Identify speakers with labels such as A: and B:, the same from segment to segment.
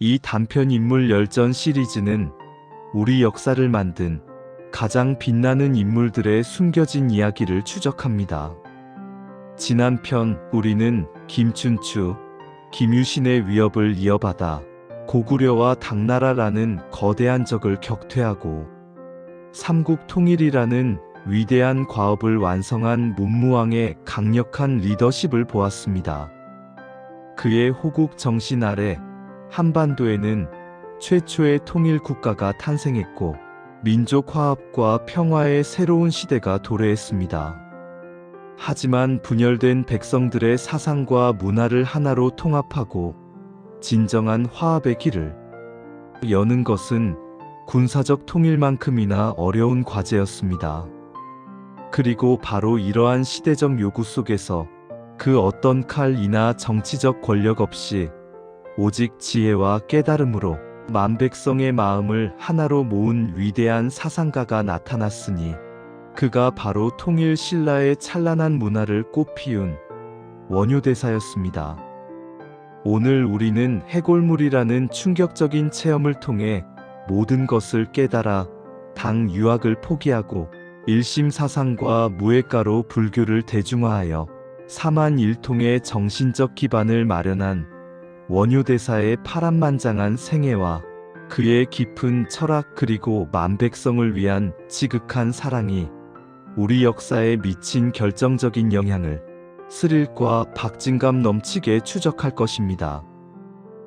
A: 이 단편 인물 열전 시리즈는 우리 역사를 만든 가장 빛나는 인물들의 숨겨진 이야기를 추적합니다. 지난 편 우리는 김춘추, 김유신의 위협을 이어받아 고구려와 당나라라는 거대한 적을 격퇴하고 삼국 통일이라는 위대한 과업을 완성한 문무왕의 강력한 리더십을 보았습니다. 그의 호국 정신 아래 한반도에는 최초의 통일 국가가 탄생했고 민족 화합과 평화의 새로운 시대가 도래했습니다. 하지만 분열된 백성들의 사상과 문화를 하나로 통합하고 진정한 화합의 길을 여는 것은 군사적 통일만큼이나 어려운 과제였습니다. 그리고 바로 이러한 시대적 요구 속에서 그 어떤 칼이나 정치적 권력 없이 오직 지혜와 깨달음으로 만백성의 마음을 하나로 모은 위대한 사상가가 나타났으니 그가 바로 통일 신라의 찬란한 문화를 꽃피운 원효대사였습니다. 오늘 우리는 해골물이라는 충격적인 체험을 통해 모든 것을 깨달아 당 유학을 포기하고 일심 사상과 무예가로 불교를 대중화하여 사만 일통의 정신적 기반을 마련한 원효대사의 파란만장한 생애와 그의 깊은 철학 그리고 만백성을 위한 지극한 사랑이 우리 역사에 미친 결정적인 영향을 스릴과 박진감 넘치게 추적할 것입니다.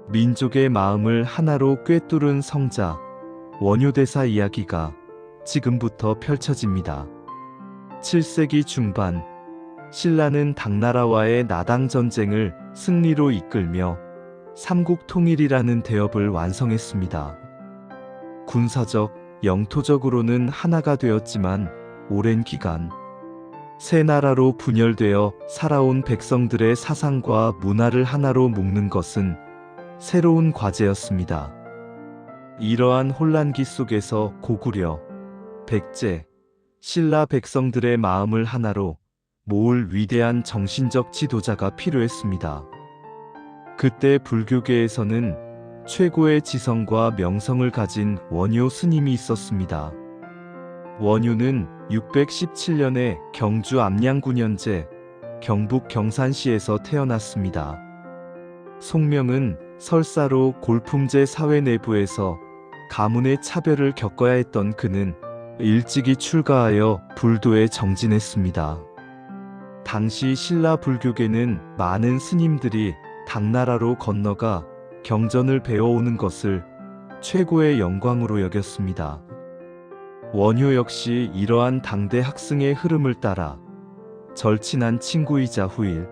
A: 민족의 마음을 하나로 꿰뚫은 성자 원효대사 이야기가 지금부터 펼쳐집니다. 7세기 중반 신라는 당나라와의 나당 전쟁을 승리로 이끌며 삼국 통일이라는 대업을 완성했습니다. 군사적, 영토적으로는 하나가 되었지만 오랜 기간 세 나라로 분열되어 살아온 백성들의 사상과 문화를 하나로 묶는 것은 새로운 과제였습니다. 이러한 혼란기 속에서 고구려, 백제, 신라 백성들의 마음을 하나로 모을 위대한 정신적 지도자가 필요했습니다. 그때 불교계에서는 최고의 지성과 명성을 가진 원효 스님이 있었습니다. 원효는 617년에 경주 암양군 현재 경북 경산시에서 태어났습니다. 속명은 설사로 골품제 사회 내부에서 가문의 차별을 겪어야 했던 그는 일찍이 출가하여 불도에 정진했습니다. 당시 신라 불교계는 많은 스님들이 당나라로 건너가 경전을 배워오는 것을 최고의 영광으로 여겼습니다. 원효 역시 이러한 당대 학승의 흐름을 따라 절친한 친구이자 후일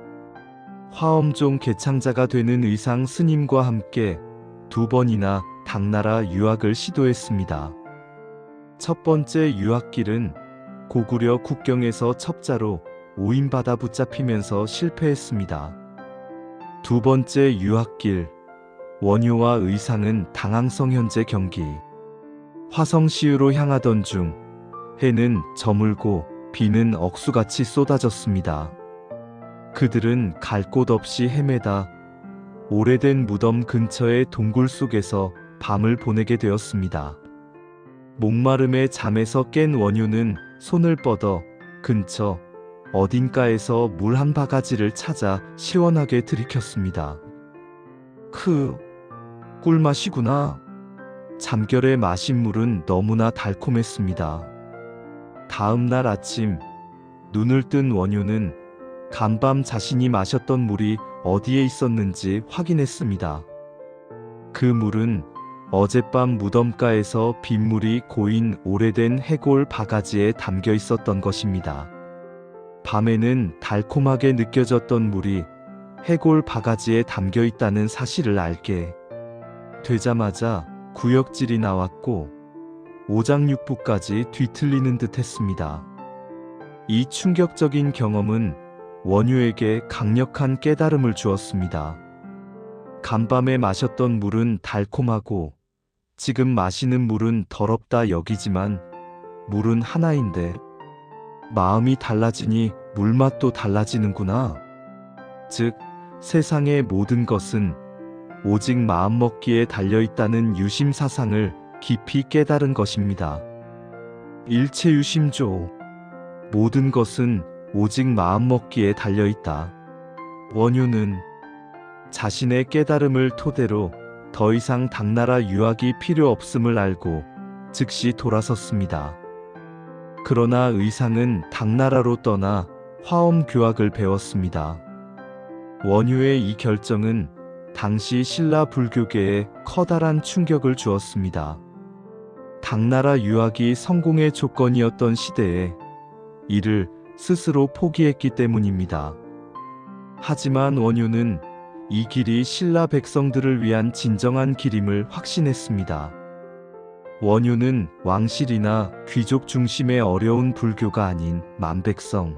A: 화엄종 개창자가 되는 의상 스님과 함께 두 번이나 당나라 유학을 시도했습니다. 첫 번째 유학길은 고구려 국경에서 첩자로 오인받아 붙잡히면서 실패했습니다. 두 번째 유학길 원효와 의상은 당항성 현재 경기 화성시유로 향하던 중 해는 저물고 비는 억수같이 쏟아졌습니다. 그들은 갈 곳 없이 헤매다 오래된 무덤 근처의 동굴 속에서 밤을 보내게 되었습니다. 목마름에 잠에서 깬 원효는 손을 뻗어 근처 어딘가에서 물 한 바가지를 찾아 시원하게 들이켰습니다. 크, 꿀맛이구나. 잠결에 마신 물은 너무나 달콤했습니다. 다음 날 아침, 눈을 뜬 원효는 간밤 자신이 마셨던 물이 어디에 있었는지 확인했습니다. 그 물은 어젯밤 무덤가에서 빗물이 고인 오래된 해골 바가지에 담겨 있었던 것입니다. 밤에는 달콤하게 느껴졌던 물이 해골 바가지에 담겨 있다는 사실을 알게 되자마자 구역질이 나왔고 오장육부까지 뒤틀리는 듯 했습니다. 이 충격적인 경험은 원효에게 강력한 깨달음을 주었습니다. 간밤에 마셨던 물은 달콤하고 지금 마시는 물은 더럽다 여기지만 물은 하나인데 마음이 달라지니 물맛도 달라지는구나. 즉, 세상의 모든 것은 오직 마음먹기에 달려있다는 유심 사상을 깊이 깨달은 것입니다. 일체 유심조. 모든 것은 오직 마음먹기에 달려있다. 원유는 자신의 깨달음을 토대로 더 이상 당나라 유학이 필요 없음을 알고 즉시 돌아섰습니다. 그러나 의상은 당나라로 떠나 화엄 교학을 배웠습니다. 원유의 이 결정은 당시 신라 불교계에 커다란 충격을 주었습니다. 당나라 유학이 성공의 조건이었던 시대에 이를 스스로 포기했기 때문입니다. 하지만 원유는 이 길이 신라 백성들을 위한 진정한 길임을 확신했습니다. 원유는 왕실이나 귀족 중심의 어려운 불교가 아닌 만백성,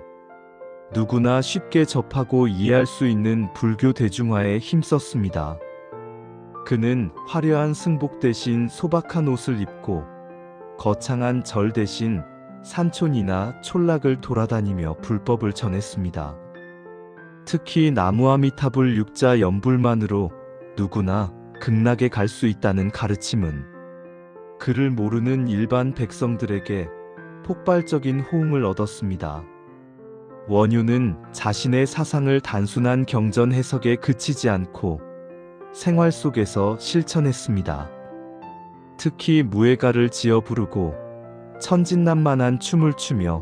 A: 누구나 쉽게 접하고 이해할 수 있는 불교 대중화에 힘썼습니다. 그는 화려한 승복 대신 소박한 옷을 입고 거창한 절 대신 산촌이나 촌락을 돌아다니며 불법을 전했습니다. 특히 나무아미타불 육자 연불만으로 누구나 극락에 갈 수 있다는 가르침은 그를 모르는 일반 백성들에게 폭발적인 호응을 얻었습니다. 원유는 자신의 사상을 단순한 경전 해석에 그치지 않고 생활 속에서 실천했습니다. 특히 무예가를 지어 부르고 천진난만한 춤을 추며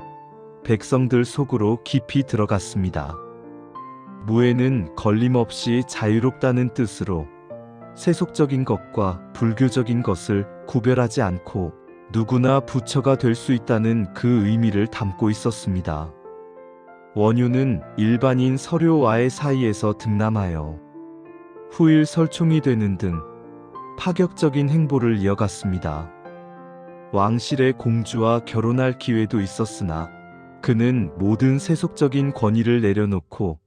A: 백성들 속으로 깊이 들어갔습니다. 무예는 걸림없이 자유롭다는 뜻으로 세속적인 것과 불교적인 것을 구별하지 않고 누구나 부처가 될 수 있다는 그 의미를 담고 있었습니다. 원유는 일반인 서료와의 사이에서 등남하여 후일 설총이 되는 등 파격적인 행보를 이어갔습니다. 왕실의 공주와 결혼할 기회도 있었으나 그는 모든 세속적인 권위를 내려놓고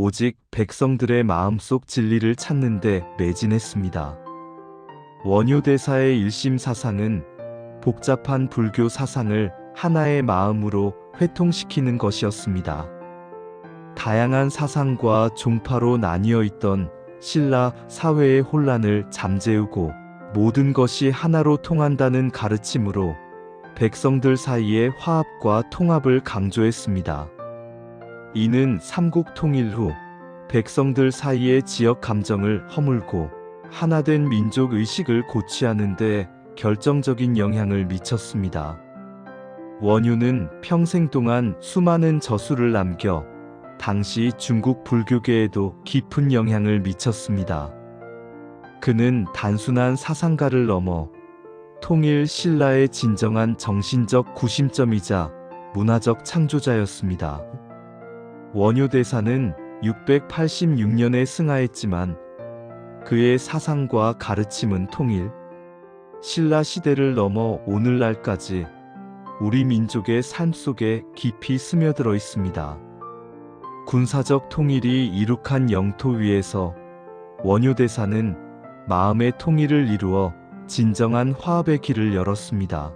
A: 오직 백성들의 마음속 진리를 찾는 데 매진했습니다. 원효대사의 일심 사상은 복잡한 불교 사상을 하나의 마음으로 회통시키는 것이었습니다. 다양한 사상과 종파로 나뉘어 있던 신라 사회의 혼란을 잠재우고 모든 것이 하나로 통한다는 가르침으로 백성들 사이의 화합과 통합을 강조했습니다. 이는 삼국 통일 후 백성들 사이의 지역 감정을 허물고 하나된 민족 의식을 고취하는 데 결정적인 영향을 미쳤습니다. 원유는 평생 동안 수많은 저수를 남겨 당시 중국 불교계에도 깊은 영향을 미쳤습니다. 그는 단순한 사상가를 넘어 통일 신라의 진정한 정신적 구심점이자 문화적 창조자였습니다. 원효대사는 686년에 승하했지만 그의 사상과 가르침은 통일, 신라 시대를 넘어 오늘날까지 우리 민족의 삶 속에 깊이 스며들어 있습니다. 군사적 통일이 이룩한 영토 위에서 원효대사는 마음의 통일을 이루어 진정한 화합의 길을 열었습니다.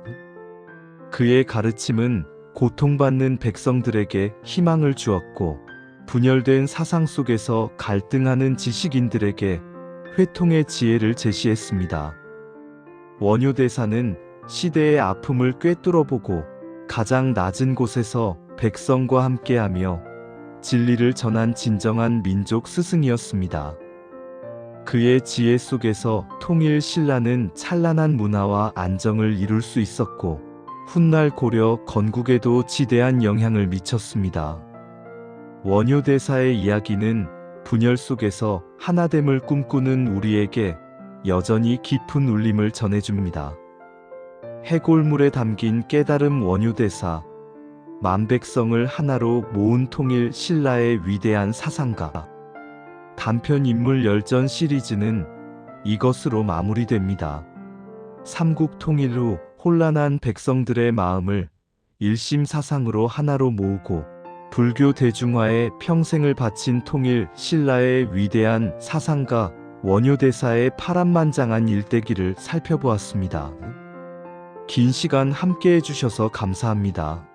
A: 그의 가르침은 고통받는 백성들에게 희망을 주었고 분열된 사상 속에서 갈등하는 지식인들에게 회통의 지혜를 제시했습니다. 원효 대사는 시대의 아픔을 꿰뚫어 보고 가장 낮은 곳에서 백성과 함께하며 진리를 전한 진정한 민족 스승이었습니다. 그의 지혜 속에서 통일 신라는 찬란한 문화와 안정을 이룰 수 있었고 훗날 고려 건국에도 지대한 영향을 미쳤습니다. 원효대사의 이야기는 분열 속에서 하나됨을 꿈꾸는 우리에게 여전히 깊은 울림을 전해줍니다. 해골물에 담긴 깨달음 원효대사, 만백성을 하나로 모은 통일 신라의 위대한 사상가. 단편 인물 열전 시리즈는 이것으로 마무리됩니다. 삼국 통일 후 혼란한 백성들의 마음을 일심 사상으로 하나로 모으고 불교 대중화에 평생을 바친 통일 신라의 위대한 사상가 원효대사의 파란만장한 일대기를 살펴보았습니다. 긴 시간 함께 해주셔서 감사합니다.